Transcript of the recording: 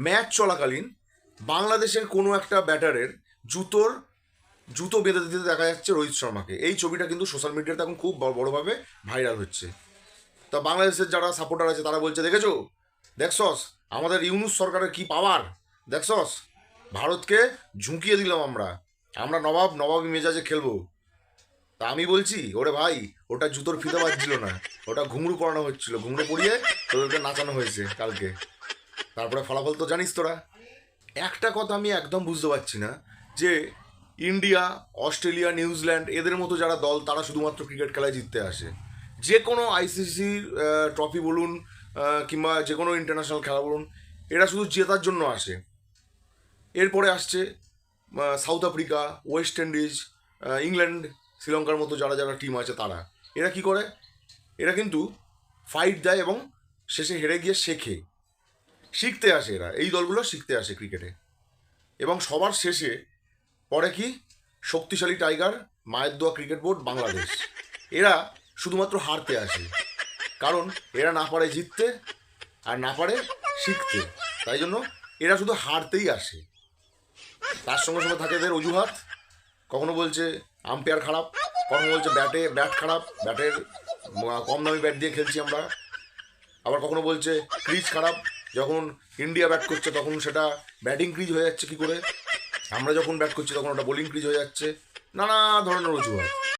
Match চলাকালীন বাংলাদেশের কোনো একটা ব্যাটারের জুতোর, জুতো বেঁধে দিতে দেখা যাচ্ছে রোহিত শর্মাকে। এই ছবিটা কিন্তু সোশ্যাল মিডিয়াতে এখন খুব বড়- বড়োভাবে ভাইরাল হচ্ছে। তা বাংলাদেশের যারা সাপোর্টার আছে, তারা বলছে, দেখেছ? দেখছস? আমাদের ইউনুস সরকারের কি পাওয়ার? দেখছস? ভারতকে ঝুঁকিয়ে দিলাম আমরা। আমরা নবাব, নবাবী মেজাজে খেলব। তা আমি বলছি, ওরে ভাই, ওটা জুতোর ফিতে বাজছিল না। ওটা ঘুঙরু পরানো হচ্ছিল। ঘুঙরু পরিয়ে তোদেরকে নাচানো হয়েছে কালকে। তারপরে ফলাফল তো জানিস তোরা। একটা কথা আমি একদম বুঝতে পারছি না, যে ইন্ডিয়া, অস্ট্রেলিয়া, নিউজিল্যান্ড এদের মতো যারা দল, তারা শুধুমাত্র ক্রিকেট খেলায় জিততে আসে। যে কোনো আইসিসি ট্রফি বলুন কিংবা যে কোনো ইন্টারন্যাশনাল খেলা বলুন, এরা শুধু জেতার জন্য আসে। এরপরে আসছে South Africa, West Indies England, শ্রীলঙ্কার মতো যারা যারা টিম আছে তারা। এরা কি করে? এরা কিন্তু ফাইট দেয় এবং শেষে হেরে গিয়ে শেখে। শিখতে আসে এরা। এই দলগুলো শিখতে আসে ক্রিকেটে এবং সবার শেষে পরে কি? শক্তিশালী টাইগার মায়ের দোয়া ক্রিকেট বোর্ড বাংলাদেশ। এরা শুধুমাত্র হারতে আসে। কারণ এরা না পারে জিততে আর না পারে শিখতে। তাই জন্য এরা শুধু হারতেই আসে। তার সঙ্গে সঙ্গে থাকে এদের অজুহাত। কখনো বলছে আম্পায়ার খারাপ, কখনো বলছে ব্যাটে, ব্যাট খারাপ, ব্যাটের কম দামি ব্যাট দিয়ে খেলছি আমরা। আবার কখনো বলছে ক্রিজ খারাপ। যখন ইন্ডিয়া ব্যাট করছে, তখন সেটা ব্যাটিং ক্রিজ হয়ে যাচ্ছে কি করে? আমরা যখন ব্যাট করছি, তখন ওটা বোলিং ক্রিজ হয়ে যাচ্ছে। নানা ধরনের অজুহাত।